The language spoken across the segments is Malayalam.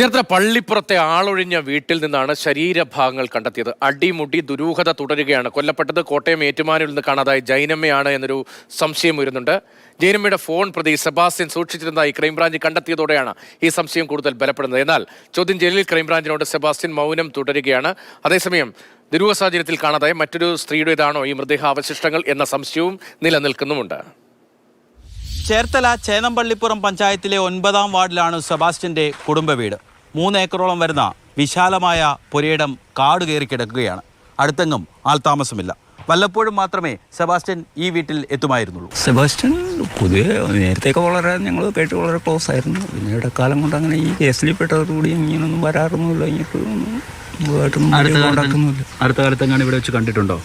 ചേർത്തല പള്ളിപ്പുറത്തെ ആളൊഴിഞ്ഞ വീട്ടിൽ നിന്നാണ് ശരീരഭാഗങ്ങൾ കണ്ടെത്തിയത്. അടിമുടി ദുരൂഹത തുടരുകയാണ്. കൊല്ലപ്പെട്ടത് കോട്ടയം ഏറ്റുമാനിൽ നിന്ന് കാണാതായ ജൈനമ്മയാണ് എന്നൊരു സംശയം വരുന്നുണ്ട് ജൈനമ്മയുടെ ഫോൺ പ്രതി സെബാസ്റ്റ്യൻ സൂക്ഷിച്ചിരുന്നതായി ക്രൈംബ്രാഞ്ച് കണ്ടെത്തിയതോടെയാണ് ഈ സംശയം കൂടുതൽ ബലപ്പെടുന്നത്. എന്നാൽ ചോദ്യം ചെയ്യലിൽ ക്രൈംബ്രാഞ്ചിനോട് സെബാസ്റ്റ്യൻ മൗനം തുടരുകയാണ്. അതേസമയം ദുരൂഹ സാഹചര്യത്തിൽ കാണാതായ മറ്റൊരു സ്ത്രീയുടേതാണോ ഈ മൃതദേഹ അവശിഷ്ടങ്ങൾ എന്ന സംശയവും നിലനിൽക്കുന്നുമുണ്ട്. ചേർത്തല ചേന്നമ്പള്ളിപ്പുറം പഞ്ചായത്തിലെ ഒൻപതാം വാർഡിലാണ് സെബാസ്റ്റ്യന്റെ കുടുംബ വീട്. മൂന്ന് ഏക്കറോളം വരുന്ന വിശാലമായ പുരയിടം കാട് കയറി കിടക്കുകയാണ്. അടുത്തെങ്ങും ആൾതാമസമില്ല വല്ലപ്പോഴും മാത്രമേ സെബാസ്റ്റ്യൻ ഈ വീട്ടിൽ എത്തുമായിരുന്നുള്ളൂ. സെബാസ്റ്റ്യൻ പൊതുവെ നേരത്തെയൊക്കെ വളരെ ഞങ്ങൾ കേട്ട് വളരെ ക്ലോസ് ആയിരുന്നു. പിന്നെ ഇടക്കാലം കൊണ്ട് അങ്ങനെ ഈ കേസിൽ പെട്ടതോടുകൂടി ഇങ്ങനൊന്നും വരാറൊന്നുമില്ല. ഇങ്ങോട്ടൊന്നും. അടുത്ത കാലത്ത് ഇവിടെ വെച്ച് കണ്ടിട്ടുണ്ടോ?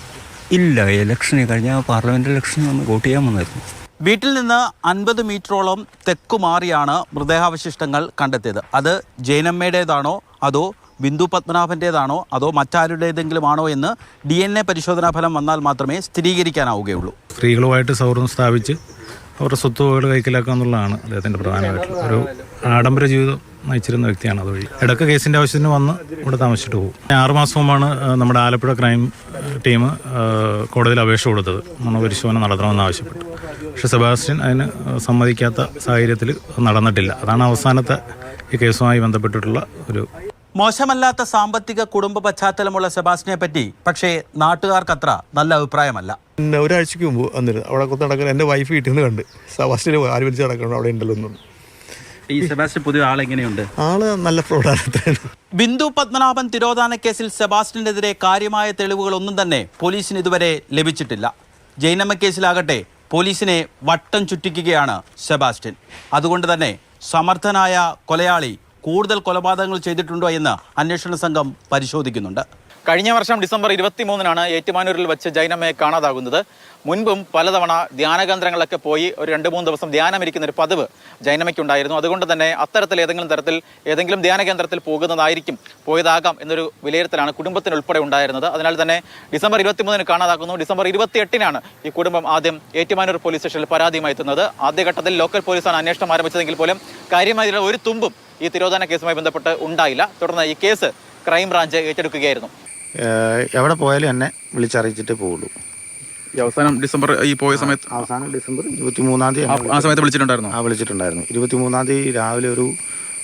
ഇല്ല ഇലക്ഷന് കഴിഞ്ഞ പാർലമെന്റ് ഇലക്ഷന് വന്ന് വോട്ട് ചെയ്യാൻ വന്നായിരുന്നു. വീട്ടിൽ നിന്ന് അൻപത് മീറ്ററോളം തെക്കു മാറിയാണ് മൃതദേഹാവശിഷ്ടങ്ങൾ കണ്ടെത്തിയത്. അത് ജൈനമ്മയുടേതാണോ അതോ ബിന്ദു പത്മനാഭന്റേതാണോ അതോ മറ്റാരുടേതെങ്കിലും ആണോ എന്ന് ഡി എൻ എ പരിശോധനാ ഫലം വന്നാൽ മാത്രമേ സ്ഥിരീകരിക്കാനാവുകയുള്ളൂ. സ്ത്രീകളുമായിട്ട് സൗഹൃദം സ്ഥാപിച്ച് അവരുടെ സ്വത്തുവകൾ കൈക്കലാക്കുക എന്നുള്ളതാണ് അദ്ദേഹത്തിന്റെ പ്രധാനമായിട്ടുള്ള ഒരു ആഡംബര ജീവിതം നയിച്ചിരുന്ന വ്യക്തിയാണ് അതുവഴി. ഇടയ്ക്ക് കേസിന്റെ ആവശ്യത്തിന് വന്ന് ഇവിടെ താമസിച്ചിട്ട് പോകും. ആറുമാസം മുമ്പാണ് നമ്മുടെ ആലപ്പുഴ ക്രൈം ടീം കോടതിയിൽ അപേക്ഷ കൊടുത്തത്. മണപരിശോധന നടത്തണമെന്ന് ആവശ്യപ്പെട്ടു. പക്ഷേ സെബാസ്റ്റ്യൻ അതിന് സമ്മതിക്കാത്ത സാഹചര്യത്തിൽ നടന്നിട്ടില്ല. അതാണ് അവസാനത്തെ ഈ കേസുമായി ബന്ധപ്പെട്ടിട്ടുള്ള ഒരു മോശമല്ലാത്ത സാമ്പത്തിക കുടുംബ പശ്ചാത്തലമുള്ള സെബാസ്റ്റിനെ പറ്റി പക്ഷേ നാട്ടുകാർക്കത്ര നല്ല അഭിപ്രായമല്ല. പിന്നെ ഒരാഴ്ചക്ക് മുമ്പ് വന്നിരുന്നു. അവിടെ കൊത്ത് നടക്കുന്ന എന്റെ വൈഫ് വീട്ടിൽ നിന്ന് കണ്ട്. സെബാസ്റ്റിന് ആര് വിളിച്ച് നടക്കണം അവിടെ ഉണ്ടല്ലോ ഈ സെബാസ്റ്റ്യൻ പുതിയ ആളെങ്ങനെയുണ്ട് ആൾ നല്ല ഫ്രോഡാണ് ബിന്ദു പത്മനാഭൻ തിരോധാന കേസിൽ സെബാസ്റ്റിനെതിരെ കാര്യമായ തെളിവുകളൊന്നും തന്നെ പോലീസിന് ഇതുവരെ ലഭിച്ചിട്ടില്ല. ജൈനമ്മ കേസിലാകട്ടെ പോലീസിനെ വട്ടം ചുറ്റിക്കുകയാണ് സെബാസ്റ്റ്യൻ. അതുകൊണ്ട് തന്നെ സമർത്ഥനായ കൊലയാളി കൂടുതൽ കൊലപാതകങ്ങൾ ചെയ്തിട്ടുണ്ടോ എന്ന് അന്വേഷണ സംഘം പരിശോധിക്കുന്നുണ്ട്. കഴിഞ്ഞ വർഷം ഡിസംബർ ഇരുപത്തിമൂന്നിനാണ് ഏറ്റുമാനൂരിൽ വെച്ച് ജൈനമ്മയെ കാണാതാകുന്നത്. മുൻപും പലതവണ ധ്യാനകേന്ദ്രങ്ങളൊക്കെ പോയി ഒരു രണ്ട് മൂന്ന് ദിവസം ധ്യാനമിരിക്കുന്ന ഒരു പതിവ് ജൈനമ്മയ്ക്കുണ്ടായിരുന്നു. അതുകൊണ്ട് തന്നെ അത്തരത്തിൽ ഏതെങ്കിലും തരത്തിൽ ഏതെങ്കിലും ധ്യാനകേന്ദ്രത്തിൽ പോകുന്നതായിരിക്കും പോയതാകാം എന്നൊരു വിലയിരുത്തലാണ് കുടുംബത്തിനുൾപ്പെടെ ഉണ്ടായിരുന്നത്. അതിനാൽ തന്നെ ഡിസംബർ ഇരുപത്തിമൂന്നിന് കാണാതാക്കുന്നു. ഡിസംബർ ഇരുപത്തിയെട്ടിനാണ് ഈ കുടുംബം ആദ്യം ഏറ്റുമാനൂർ പോലീസ് സ്റ്റേഷനിൽ പരാതിയുമായി എത്തുന്നത്. ആദ്യഘട്ടത്തിൽ ലോക്കൽ പോലീസാണ് അന്വേഷണം ആരംഭിച്ചതെങ്കിൽ പോലും കാര്യമായ ഒരു തുമ്പും ഈ തിരോധാന കേസുമായി ബന്ധപ്പെട്ട് ഉണ്ടായില്ല. തുടർന്ന് ഈ കേസ് ക്രൈംബ്രാഞ്ച് ഏറ്റെടുക്കുകയായിരുന്നു. എവിടെ പോയാലും എന്നെ വിളിച്ചറിയിച്ചിട്ടേ പോവുള്ളൂ. ഈ അവസാനം ഡിസംബർ ഈ പോയ സമയത്ത് അവസാനം ഡിസംബർ ഇരുപത്തി മൂന്നാം തീയതി ആ- സമയത്ത് വിളിച്ചിട്ടുണ്ടായിരുന്നു? ആ വിളിച്ചിട്ടുണ്ടായിരുന്നു. ഇരുപത്തി മൂന്നാം തീയതി രാവിലെ ഒരു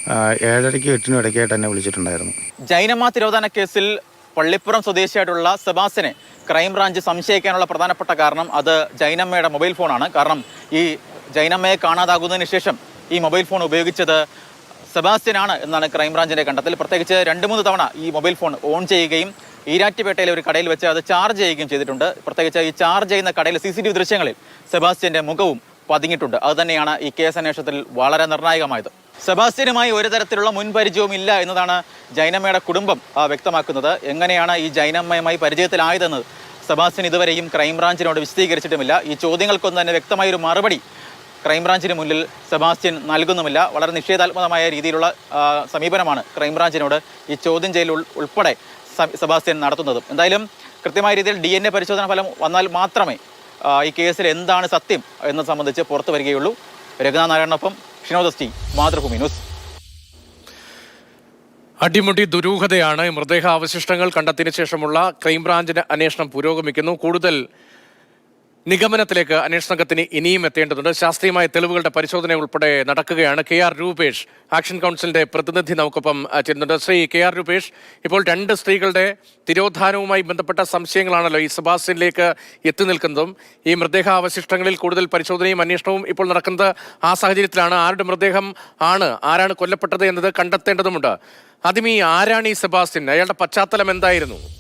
ഏഴരയ്ക്ക് ഏഴരയ്ക്കും എട്ടിനും ഇടയ്ക്കായിട്ട് എന്നെ വിളിച്ചിട്ടുണ്ടായിരുന്നു. ജൈനമ്മ തിരോധാന കേസിൽ പള്ളിപ്പുറം സ്വദേശിയായിട്ടുള്ള സെബാസിനെ ക്രൈംബ്രാഞ്ച് സംശയിക്കാനുള്ള പ്രധാനപ്പെട്ട കാരണം അത് ജൈനമ്മയുടെ മൊബൈൽ ഫോണാണ്. കാരണം ഈ ജൈനമ്മയെ കാണാതാകുന്നതിന് ശേഷം ഈ മൊബൈൽ ഫോൺ ഉപയോഗിച്ചത് സെബാസ്റ്റ്യനാണ് എന്നാണ് ക്രൈംബ്രാഞ്ചിന്റെ കണ്ടെത്തൽ. പ്രത്യേകിച്ച് രണ്ട് മൂന്ന് തവണ ഈ മൊബൈൽ ഫോൺ ഓൺ ചെയ്യുകയും ഈരാറ്റുപേട്ടയിലെ ഒരു കടയിൽ വെച്ച് അത് ചാർജ് ചെയ്യുകയും ചെയ്തിട്ടുണ്ട്. പ്രത്യേകിച്ച് ഈ ചാർജ് ചെയ്യുന്ന കടയിലെ സി സി ടി വി ദൃശ്യങ്ങളിൽ സെബാസ്റ്റ്യന്റെ മുഖവും പതിഞ്ഞിട്ടുണ്ട്. അത് തന്നെയാണ് ഈ കേസ് അന്വേഷണത്തിൽ വളരെ നിർണായകമായത്. സെബാസ്റ്റ്യനുമായി ഒരു തരത്തിലുള്ള മുൻപരിചയവും ഇല്ല എന്നതാണ് ജൈനമ്മയുടെ കുടുംബം വ്യക്തമാക്കുന്നത്. എങ്ങനെയാണ് ഈ ജൈനമ്മയുമായി പരിചയത്തിലായതെന്ന് സെബാസ്റ്റ്യൻ ഇതുവരെയും ക്രൈംബ്രാഞ്ചിനോട് വിശദീകരിച്ചിട്ടുമില്ല. ഈ ചോദ്യങ്ങൾക്കൊന്നും തന്നെ വ്യക്തമായൊരു മറുപടി ക്രൈംബ്രാഞ്ചിന് മുന്നിൽ സെബാസ്റ്റ്യൻ നൽകുന്നുമില്ല. വളരെ നിഷേധാത്മകമായ രീതിയിലുള്ള സമീപനമാണ് ക്രൈംബ്രാഞ്ചിനോട് ഈ ചോദ്യം ചെയ്യൽ ഉൾപ്പെടെ സെബാസ്റ്റ്യൻ നടത്തുന്നത്. എന്തായാലും കൃത്യമായ രീതിയിൽ ഡി എൻ എ പരിശോധന ഫലം വന്നാൽ മാത്രമേ ഈ കേസിൽ എന്താണ് സത്യം എന്നത് സംബന്ധിച്ച് പുറത്തു വരികയുള്ളൂ. രഘുനാഥ് ഷിനോദസ്റ്റി മാതൃഭൂമി ന്യൂസ്. അടിമുടി ദുരൂഹതയാണ് മൃതദേഹാവശിഷ്ടങ്ങൾ കണ്ടെത്തിയതിനു ശേഷമുള്ള ക്രൈംബ്രാഞ്ചിന്റെ അന്വേഷണം പുരോഗമിക്കുന്നു. കൂടുതൽ നിഗമനത്തിലേക്ക് അന്വേഷണ സംഘത്തിന് ഇനിയും എത്തേണ്ടതുണ്ട്. ശാസ്ത്രീയമായ തെളിവുകളുടെ പരിശോധന ഉൾപ്പെടെ നടക്കുകയാണ് കെ ആർ രൂപേഷ്. ആക്ഷൻ കൗൺസിലിന്റെ പ്രതിനിധി നമുക്കൊപ്പം ചെയ്യുന്നുണ്ട് ശ്രീ കെ ആർ രൂപേഷ് ഇപ്പോൾ രണ്ട് സ്ത്രീകളുടെ തിരോധാനവുമായി ബന്ധപ്പെട്ട സംശയങ്ങളാണല്ലോ ഈ സെബാസ്റ്റ്യനിലേക്ക് എത്തി നിൽക്കുന്നതും. ഈ മൃതദേഹാവശിഷ്ടങ്ങളിൽ കൂടുതൽ പരിശോധനയും അന്വേഷണവും ഇപ്പോൾ നടക്കുന്നത് ആ സാഹചര്യത്തിലാണ്. ആരുടെ മൃതദേഹം ആണ്? ആരാണ് കൊല്ലപ്പെട്ടത് എന്നത് കണ്ടെത്തേണ്ടതുമുണ്ട്. ആദ്യം ഈ ആരാണ് ഈ സെബാസ്റ്റ്യൻ? അയാളുടെ പശ്ചാത്തലം എന്തായിരുന്നു ആഹ്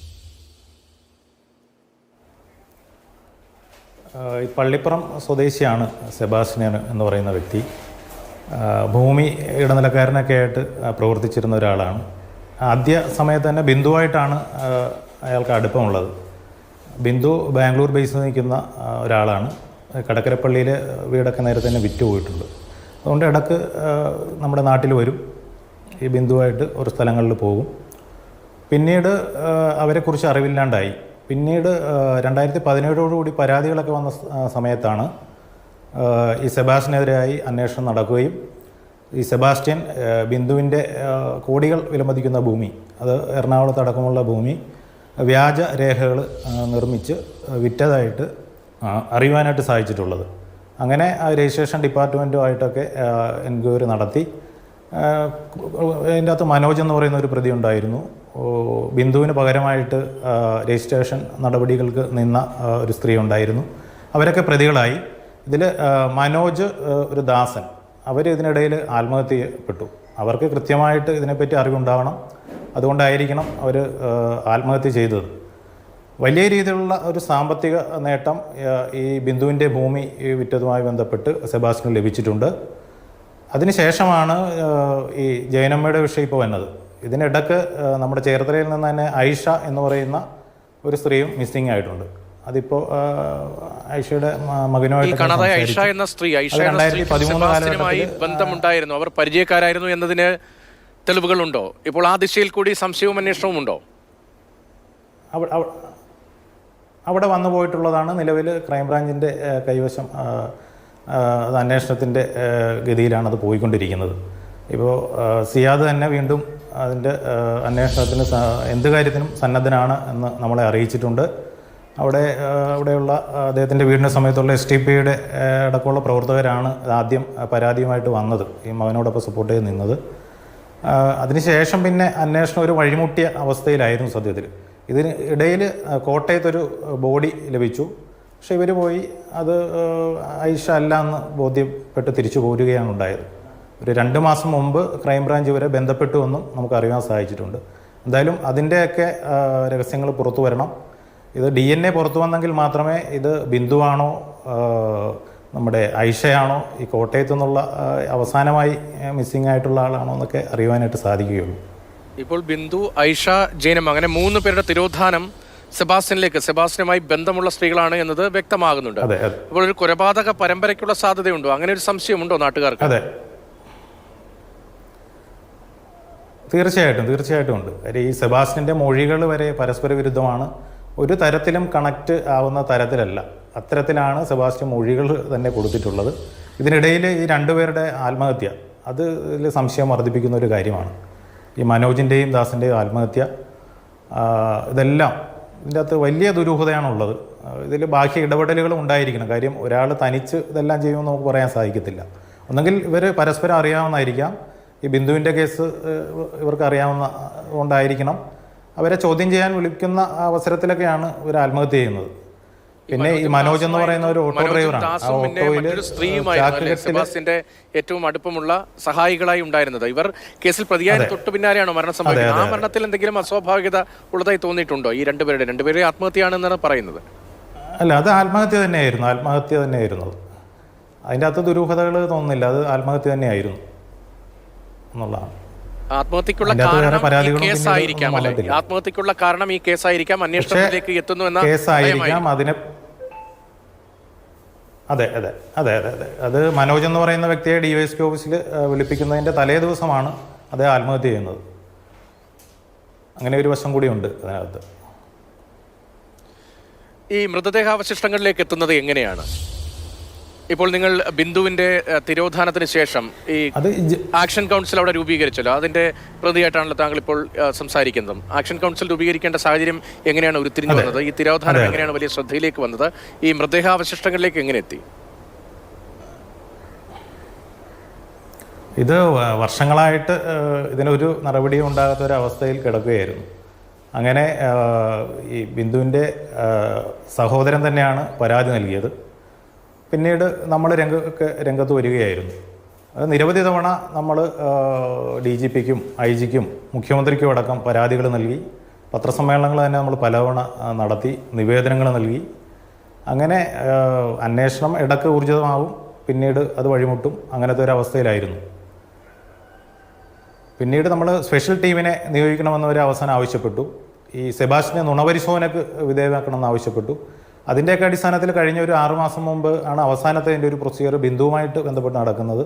ഈ പള്ളിപ്പുറം സ്വദേശിയാണ് സെബാസ്റ്റ്യൻ എന്ന് പറയുന്ന വ്യക്തി. ഭൂമി ഇടനിലക്കാരനൊക്കെ ആയിട്ട് പ്രവർത്തിച്ചിരുന്ന ഒരാളാണ്. ആദ്യ സമയത്ത് തന്നെ ബിന്ദുവായിട്ടാണ് അയാൾക്ക് അടുപ്പമുള്ളത്. ബിന്ദു ബാംഗ്ലൂർ ബേസിൽ നിൽക്കുന്ന ഒരാളാണ്. കടക്കരപ്പള്ളിയിൽ വീടൊക്കെ നേരത്തെ തന്നെ വിറ്റ് പോയിട്ടുണ്ട്. അതുകൊണ്ട് ഇടയ്ക്ക് നമ്മുടെ നാട്ടിൽ വരും. ഈ ബിന്ദുവായിട്ട് ഒരു സ്ഥലങ്ങളിൽ പോകും. പിന്നീട് അവരെക്കുറിച്ച് അറിവില്ലാണ്ടായി. പിന്നീട് രണ്ടായിരത്തി പതിനേഴോടുകൂടി പരാതികളൊക്കെ വന്ന സമയത്താണ് ഈ സെബാസ്റ്റിനെതിരായി അന്വേഷണം നടക്കുകയും ഈ സെബാസ്റ്റ്യൻ ബിന്ദുവിന്റെ കോടികൾ വിലമതിക്കുന്ന ഭൂമി അത് എറണാകുളത്ത് അടക്കമുള്ള ഭൂമി വ്യാജ രേഖകൾ നിർമ്മിച്ച് വിറ്റതായിട്ട് അറിയുവാനായിട്ട് സാധിച്ചിട്ടുള്ളത്. അങ്ങനെ രജിസ്ട്രേഷൻ ഡിപ്പാർട്ട്മെന്റുമായിട്ടൊക്കെ എൻക്വയറി നടത്തി അതിന്റെ അകത്ത് മനോജ് എന്ന് പറയുന്ന ഒരു പ്രതി ഉണ്ടായിരുന്നു ബിന്ദുവിന് പകരമായിട്ട് രജിസ്ട്രേഷൻ നടപടികൾക്ക് നിന്ന ഒരു സ്ത്രീ ഉണ്ടായിരുന്നു. അവരൊക്കെ പ്രതികളായി. ഇതിൽ മനോജ് ഒരു ദാസൻ. അവർ ഇതിനിടയിൽ ആത്മഹത്യ ചെയ്യപ്പെട്ടു അവർക്ക് കൃത്യമായിട്ട് ഇതിനെപ്പറ്റി അറിവുണ്ടാവണം. അതുകൊണ്ടായിരിക്കണം അവർ ആത്മഹത്യ ചെയ്തത്. വലിയ രീതിയിലുള്ള ഒരു സാമ്പത്തിക നേട്ടം ഈ ബിന്ദുവിന്റെ ഭൂമി വിറ്റതുമായി ബന്ധപ്പെട്ട് സെബാസ്റ്റിന് ലഭിച്ചിട്ടുണ്ട്. അതിനുശേഷമാണ് ഈ ജയനമ്മയുടെ വിഷയം ഇപ്പോൾ വന്നത്. ഇതിനിടക്ക് നമ്മുടെ ചേർത്തലയിൽ നിന്ന് തന്നെ ഐഷ എന്ന് പറയുന്ന ഒരു സ്ത്രീയും മിസ്സിംഗ് ആയിട്ടുണ്ട്. അതിപ്പോ ഐഷയുടെ മകനുമായിട്ട് ഐഷ എന്ന സ്ത്രീ ഐഷ രണ്ടായിരത്തി എന്ന സ്ത്രീ 2013 സെബാസ്റ്റ്യനുമായി കാലഘട്ടത്തിൽ, ബന്ധമുണ്ടായിരുന്നു. അവർ പരിചയക്കാരായിരുന്നു എന്നതിന് തെളിവുകളുണ്ടോ? ഇപ്പോൾ ആ ദിശയിൽ കൂടി സംശയവും അന്വേഷണവും ഉണ്ടോ? അവ- അവ- അവിടെ വന്നു പോയിട്ടുള്ളതാണ് നിലവിൽ ക്രൈംബ്രാഞ്ചിന്റെ ഏഹ്, കൈവശം അത് അന്വേഷണത്തിന്റെ ഗതിയിലാണ് അത് പോയിക്കൊണ്ടിരിക്കുന്നത്. ഇപ്പോൾ സിയാദ് തന്നെ വീണ്ടും അതിന്റെ അന്വേഷണത്തിന് എന്ത് കാര്യത്തിനും സന്നദ്ധനാണ് എന്ന് നമ്മളെ അറിയിച്ചിട്ടുണ്ട്. അവിടെ അവിടെയുള്ള അദ്ദേഹത്തിന്റെ വീടിന്റെ സമയത്തുള്ള എസ് ടി പിയുടെ അടക്കമുള്ള പ്രവർത്തകരാണ് ആദ്യം പരാതിയുമായിട്ട് വന്നത് ഈ മകനോടൊപ്പം സപ്പോർട്ട് ചെയ്ത് നിന്നത്. അതിനുശേഷം പിന്നെ അന്വേഷണം ഒരു വഴിമുട്ടിയ അവസ്ഥയിലായിരുന്നു സത്യത്തിൽ. ഇതിന് ഇടയിൽ കോട്ടയത്തൊരു ബോഡി ലഭിച്ചു. പക്ഷെ ഇവർ പോയി അത് ഐഷ അല്ല എന്ന് ബോധ്യപ്പെട്ട് തിരിച്ചു പോരുകയാണ് ഉണ്ടായത്. ഒരു രണ്ട് മാസം മുമ്പ് ക്രൈംബ്രാഞ്ച് വരെ ബന്ധപ്പെട്ടു എന്നും നമുക്ക് അറിയാൻ സാധിച്ചിട്ടുണ്ട്. എന്തായാലും അതിന്റെയൊക്കെ രഹസ്യങ്ങൾ പുറത്തു വരണം. ഇത് ഡി എൻ എ പുറത്തു വന്നെങ്കിൽ മാത്രമേ ഇത് ബിന്ദുവാണോ നമ്മുടെ ഐഷയാണോ ഈ കോട്ടയത്തു നിന്നുള്ള അവസാനമായി മിസ്സിംഗ് ആയിട്ടുള്ള ആളാണോ എന്നൊക്കെ അറിയുവാനായിട്ട് സാധിക്കുകയുള്ളൂ. ഇപ്പോൾ ബിന്ദു ഐഷ ജൈനം അങ്ങനെ മൂന്ന് പേരുടെ തിരോധാനം സെബാസ്റ്റ്യനിലേക്ക് സെബാസ്റ്റ്യനുമായി ബന്ധമുള്ള സ്ത്രീകളാണ് എന്നത് വ്യക്തമാകുന്നുണ്ട്. അപ്പോൾ ഒരു കൊലപാതക പരമ്പരയ്ക്കുള്ള സാധ്യതയുണ്ടോ? അങ്ങനെ ഒരു സംശയമുണ്ടോ നാട്ടുകാർക്ക്? അതെ. തീർച്ചയായിട്ടും തീർച്ചയായിട്ടും ഉണ്ട്. കാര്യം ഈ സെബാസ്റ്റിന്റെ മൊഴികൾ വരെ പരസ്പര വിരുദ്ധമാണ്. ഒരു തരത്തിലും കണക്റ്റ് ആവുന്ന തരത്തിലല്ല. അത്തരത്തിലാണ് സെബാസ്റ്റ്യൻ മൊഴികൾ തന്നെ കൊടുത്തിട്ടുള്ളത്. ഇതിനിടയിൽ ഈ രണ്ടുപേരുടെ ആത്മഹത്യ അത് സംശയം വർദ്ധിപ്പിക്കുന്ന ഒരു കാര്യമാണ്. ഈ മനോജിന്റെയും ദാസിന്റെയും ആത്മഹത്യ ഇതെല്ലാം ഇതിന്റെ അകത്ത് വലിയ ദുരൂഹതയാണുള്ളത്. ഇതിൽ ബാഹ്യ ഇടപെടലുകളും ഉണ്ടായിരിക്കണം. കാര്യം ഒരാൾ തനിച്ച് ഇതെല്ലാം ചെയ്യുമെന്ന് നമുക്ക് പറയാൻ സാധിക്കത്തില്ല. ഒന്നെങ്കിൽ ഇവർ പരസ്പരം അറിയാവുന്നതായിരിക്കാം. ഈ ബിന്ദുവിന്റെ കേസ് ഇവർക്ക് അറിയാവുന്ന കൊണ്ടായിരിക്കണം അവരെ ചോദ്യം ചെയ്യാൻ വിളിക്കുന്ന അവസരത്തിലൊക്കെയാണ് ഇവർ ആത്മഹത്യ ചെയ്യുന്നത്. പിന്നെ ഈ മനോജ് എന്ന് പറയുന്ന ഒരു ഓട്ടോ ഡ്രൈവറാണ്. സ്ത്രീയുമായിരുന്നു ഏറ്റവും അടുപ്പമുള്ള സഹായികളായി ഉണ്ടായിരുന്നത്. ഇവർ കേസിൽ പ്രതിയായ തൊട്ടു പിന്നാലെയാണോ മരണം സംഭവിക്കുന്നത്? ആ മരണത്തിൽ എന്തെങ്കിലും അസ്വാഭാവികത ഉള്ളതായി തോന്നിയിട്ടുണ്ടോ ഈ രണ്ടുപേരുടെ? രണ്ടുപേരെ ആത്മഹത്യയാണെന്നാണ് പറയുന്നത്. അല്ല അത് ആത്മഹത്യ തന്നെയായിരുന്നു. ആത്മഹത്യ തന്നെയായിരുന്നു. അത് അതിന്റെ അകത്ത് ദുരൂഹതകൾ തോന്നുന്നില്ല. അത് ആത്മഹത്യ തന്നെയായിരുന്നു. എന്നുള്ളതാണ്. ആത്മഹത്യക്കുള്ള കാരണം കേസായിരിക്കാം അല്ലെ? ആത്മഹത്യക്കുള്ള കാരണം ഈ കേസായിരിക്കാം അന്വേഷണത്തിലേക്ക് എത്തുന്നു എന്ന കേസായിരിക്കാം അതിന് അതെ അതെ അതെ അതെ അതെ. അത് മനോജ് എന്ന് പറയുന്ന വ്യക്തിയെ ഡി വൈ എസ് പി ഓഫീസിൽ വിളിപ്പിക്കുന്നതിന്റെ തലേ ദിവസമാണ് അദ്ദേഹം ആത്മഹത്യ ചെയ്യുന്നത്. അങ്ങനെ ഒരു വശം കൂടിയുണ്ട് അതിനകത്ത്. ഈ മൃതദേഹാവശിഷ്ടങ്ങളിലേക്ക് എത്തുന്നത് എങ്ങനെയാണ്? ഇപ്പോൾ നിങ്ങൾ ബിന്ദുവിന്റെ തിരോധാനത്തിന് ശേഷം ഈ ആക്ഷൻ കൗൺസിൽ അവിടെ രൂപീകരിച്ചല്ലോ. അതിന്റെ പ്രതിയായിട്ടാണല്ലോ താങ്കൾ ഇപ്പോൾ സംസാരിക്കുന്നത്. ആക്ഷൻ കൗൺസിൽ രൂപീകരിക്കേണ്ട സാഹചര്യം എങ്ങനെയാണ് ഉരുത്തിരിഞ്ഞു വന്നത്? ഈ തിരോധാനം എങ്ങനെയാണ് വലിയ ശ്രദ്ധയിലേക്ക് വന്നത്? ഈ മൃതദേഹാവശിഷ്ടങ്ങളിലേക്ക് എങ്ങനെ എത്തി? ഇത് വർഷങ്ങളായിട്ട് ഇതിനൊരു നടപടിയും ഉണ്ടാകാത്ത ഒരു അവസ്ഥയിൽ കിടക്കുകയായിരുന്നു. അങ്ങനെ ഈ ബിന്ദുവിന്റെ സഹോദരൻ തന്നെയാണ് പരാതി നൽകിയത്. പിന്നീട് നമ്മൾ രംഗ രംഗത്ത് വരികയായിരുന്നു. അത് നിരവധി തവണ നമ്മൾ ഡി ജി പിക്കും ഐ ജിക്കും മുഖ്യമന്ത്രിക്കും അടക്കം പരാതികൾ നൽകി. പത്രസമ്മേളനങ്ങൾ തന്നെ നമ്മൾ പലതവണ നടത്തി നിവേദനങ്ങൾ നൽകി. അങ്ങനെ അന്വേഷണം ഇടയ്ക്ക് ഊർജിതമാവും. പിന്നീട് അത് വഴിമുട്ടും. അങ്ങനത്തെ ഒരു അവസ്ഥയിലായിരുന്നു. പിന്നീട് നമ്മൾ സ്പെഷ്യൽ ടീമിനെ നിയോഗിക്കണമെന്ന് ഒരു അവസാനം ആവശ്യപ്പെട്ടു. ഈ സെബാസ്റ്റിനെ നുണപരിശോധനക്ക് വിധേയമാക്കണമെന്ന് ആവശ്യപ്പെട്ടു. അതിന്റെയൊക്കെ അടിസ്ഥാനത്തിൽ കഴിഞ്ഞ ഒരു ആറുമാസം മുമ്പ് ആണ് അവസാനത്തെ എന്റെ ഒരു പ്രൊസീജിയർ ബിന്ദുവുമായിട്ട് ബന്ധപ്പെട്ട് നടക്കുന്നത്.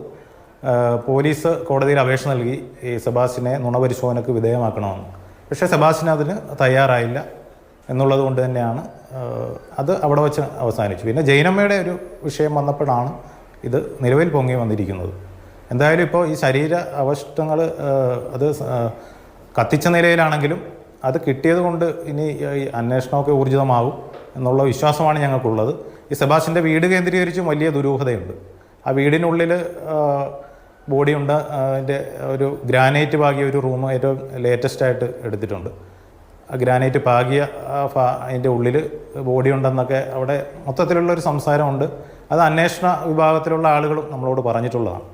പോലീസ് കോടതിയിൽ അപേക്ഷ നൽകി ഈ സെബാസ്റ്റിനെ നുണപരിശോധനക്ക് വിധേയമാക്കണമെന്ന്. പക്ഷേ സെബാസ്റ്റിന് അതിന് തയ്യാറായില്ല എന്നുള്ളത് കൊണ്ട് തന്നെയാണ് അത് അവിടെ വെച്ച് അവസാനിച്ചു. പിന്നെ ജൈനമ്മയുടെ ഒരു വിഷയം വന്നപ്പോഴാണ് ഇത് നിലവിൽ പൊങ്ങി വന്നിരിക്കുന്നത്. എന്തായാലും ഇപ്പോൾ ഈ ശരീര അവശിഷ്ടങ്ങൾ അത് കത്തിച്ച നിലയിലാണെങ്കിലും അത് കിട്ടിയത് കൊണ്ട് ഇനി അന്വേഷണമൊക്കെ ഊർജിതമാകും എന്നുള്ള വിശ്വാസമാണ് ഞങ്ങൾക്കുള്ളത്. ഈ സെബാസിന്റെ വീട് കേന്ദ്രീകരിച്ചും വലിയ ദുരൂഹതയുണ്ട്. ആ വീടിനുള്ളിൽ ബോഡി ഉണ്ട് അതിന്റെ ഒരു ഗ്രാനൈറ്റ് പാകിയ ഒരു റൂം ഏറ്റവും ലേറ്റസ്റ്റ് ആയിട്ട് എടുത്തിട്ടുണ്ട്. ആ ഗ്രാനൈറ്റ് പാകിയ അതിന്റെ ഉള്ളിൽ ബോഡി ഉണ്ടെന്നൊക്കെ അവിടെ മൊത്തത്തിലുള്ള ഒരു സംസാരമുണ്ട്. അത് അന്വേഷണ വിഭാഗത്തിലുള്ള ആളുകളും നമ്മളോട് പറഞ്ഞിട്ടുള്ളതാണ്.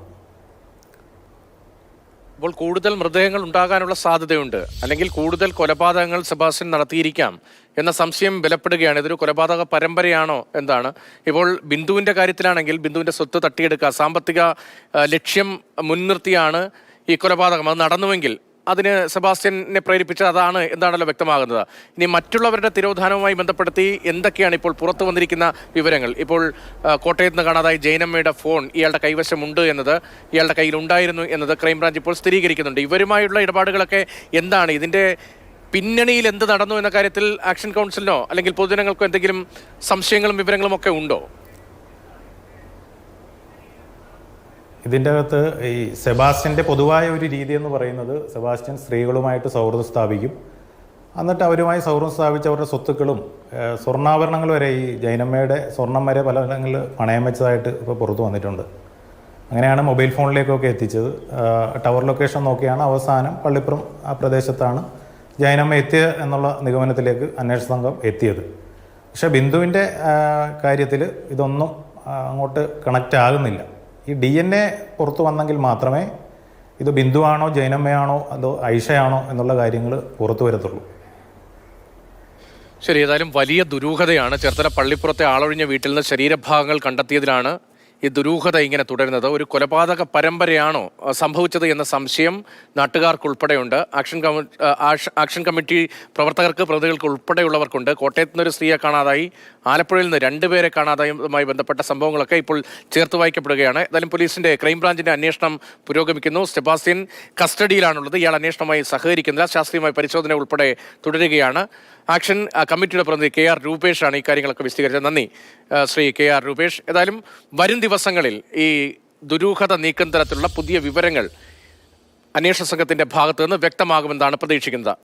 അപ്പോൾ കൂടുതൽ മൃതദേഹങ്ങൾ ഉണ്ടാകാനുള്ള സാധ്യതയുണ്ട്. അല്ലെങ്കിൽ കൂടുതൽ കൊലപാതകങ്ങൾ സെബാസ്റ്റ്യൻ നടത്തിയിരിക്കാം എന്ന സംശയം ബലപ്പെടുകയാണ്. ഇതൊരു കൊലപാതക പരമ്പരയാണോ എന്താണ്? ഇപ്പോൾ ബിന്ദുവിന്റെ കാര്യത്തിലാണെങ്കിൽ ബിന്ദുവിന്റെ സ്വത്ത് തട്ടിയെടുക്കുക സാമ്പത്തിക ലക്ഷ്യം മുൻനിർത്തിയാണ് ഈ കൊലപാതകം. അത് നടന്നുവെങ്കിൽ അതിന് സെബാസ്റ്റ്യനെ പ്രേരിപ്പിച്ചത് അതാണ് എന്താണല്ലോ വ്യക്തമാകുന്നത്. ഇനി മറ്റുള്ളവരുടെ തിരോധാനവുമായി ബന്ധപ്പെടുത്തി എന്തൊക്കെയാണ് ഇപ്പോൾ പുറത്തു വന്നിരിക്കുന്ന വിവരങ്ങൾ? ഇപ്പോൾ കോട്ടയത്ത് നിന്ന് കാണാതായി ജൈനമ്മയുടെ ഫോൺ ഇയാളുടെ കൈവശമുണ്ട് എന്നത് ഇയാളുടെ കയ്യിൽ ഉണ്ടായിരുന്നു എന്നത് ക്രൈംബ്രാഞ്ച് ഇപ്പോൾ സ്ഥിരീകരിക്കുന്നുണ്ട്. ഇവരുമായുള്ള ഇടപാടുകളൊക്കെ എന്താണ്? ഇതിന്റെ പിന്നണിയിൽ എന്ത് നടന്നു എന്ന കാര്യത്തിൽ ആക്ഷൻ കൗൺസിലിനോ അല്ലെങ്കിൽ പൊതുജനങ്ങൾക്കോ എന്തെങ്കിലും സംശയങ്ങളും വിവരങ്ങളും ഒക്കെ ഉണ്ടോ? ഇതിന്റെ അകത്ത് ഈ സെബാസ്റ്റ്യന്റെ പൊതുവായ ഒരു രീതി എന്ന് പറയുന്നത് സെബാസ്റ്റ്യൻ സ്ത്രീകളുമായിട്ട് സൗഹൃദം സ്ഥാപിക്കും. എന്നിട്ട് അവരുമായി സൗഹൃദം സ്ഥാപിച്ച അവരുടെ സ്വത്തുക്കളും സ്വർണാഭരണങ്ങൾ വരെ ഈ ജൈനമ്മയുടെ സ്വർണം വരെ പല ഇടങ്ങളിൽ പണയം വെച്ചതായിട്ട് ഇപ്പോൾ പുറത്തു വന്നിട്ടുണ്ട്. അങ്ങനെയാണ് മൊബൈൽ ഫോണിലേക്കൊക്കെ എത്തിച്ചത്. ടവർ ലൊക്കേഷൻ നോക്കിയാണ് അവസാനം പള്ളിപ്പുറം ആ പ്രദേശത്താണ് ജൈനമ്മ എത്തിയ എന്നുള്ള നിഗമനത്തിലേക്ക് അന്വേഷണ സംഘം എത്തിയത്. പക്ഷേ ബിന്ദുവിന്റെ കാര്യത്തിൽ ഇതൊന്നും അങ്ങോട്ട് കണക്റ്റ് ആകുന്നില്ല. ഈ ഡി എൻ എ പുറത്തു വന്നെങ്കിൽ മാത്രമേ ഇത് ബിന്ദുവാണോ ജൈനമ്മയാണോ അതോ ഐഷയാണോ എന്നുള്ള കാര്യങ്ങൾ പുറത്തു വരത്തുള്ളൂ. ശരി ഏതായാലും വലിയ ദുരൂഹതയാണ്. ചേർത്തല പള്ളിപ്പുറത്തെ ആളൊഴിഞ്ഞ വീട്ടിൽ നിന്ന് ശരീരഭാഗങ്ങൾ കണ്ടെത്തിയതിലാണ് ഈ ദുരൂഹത ഇങ്ങനെ തുടരുന്നത്. ഒരു കൊലപാതക പരമ്പരയാണോ സംഭവിച്ചത് എന്ന സംശയം നാട്ടുകാർക്കുൾപ്പെടെയുണ്ട്. ആക്ഷൻ ആക്ഷൻ കമ്മിറ്റി പ്രവർത്തകർക്ക് പ്രതികൾക്ക് ഉൾപ്പെടെയുള്ളവർക്കുണ്ട്. കോട്ടയത്തുനിന്നൊരു സ്ത്രീയെ കാണാതായി. ആലപ്പുഴയിൽ നിന്ന് രണ്ടുപേരെ കാണാതായതുമായി ബന്ധപ്പെട്ട സംഭവങ്ങളൊക്കെ ഇപ്പോൾ ചേർത്ത് വായിക്കപ്പെടുകയാണ്. ഏതായാലും പോലീസിന്റെ ക്രൈംബ്രാഞ്ചിന്റെ അന്വേഷണം പുരോഗമിക്കുന്നു. സെബാസ്റ്റ്യൻ കസ്റ്റഡിയിലാണുള്ളത്. ഇയാൾ അന്വേഷണമായി സഹകരിക്കുന്നില്ല. ശാസ്ത്രീയമായ പരിശോധന ഉൾപ്പെടെ തുടരുകയാണ്. ആക്ഷൻ കമ്മിറ്റിയുടെ പ്രതിനിധി കെ ആർ രൂപേഷാണ് ഈ കാര്യങ്ങളൊക്കെ വിശദീകരിച്ചത്. നന്ദി ശ്രീ കെ ആർ രൂപേഷ്. ഏതായാലും വരും ദിവസങ്ങളിൽ ഈ ദുരൂഹത നീക്കം തരത്തിലുള്ള പുതിയ വിവരങ്ങൾ അന്വേഷണ സംഘത്തിന്റെ ഭാഗത്തുനിന്ന് വ്യക്തമാകുമെന്നാണ് പ്രതീക്ഷിക്കുന്നത്.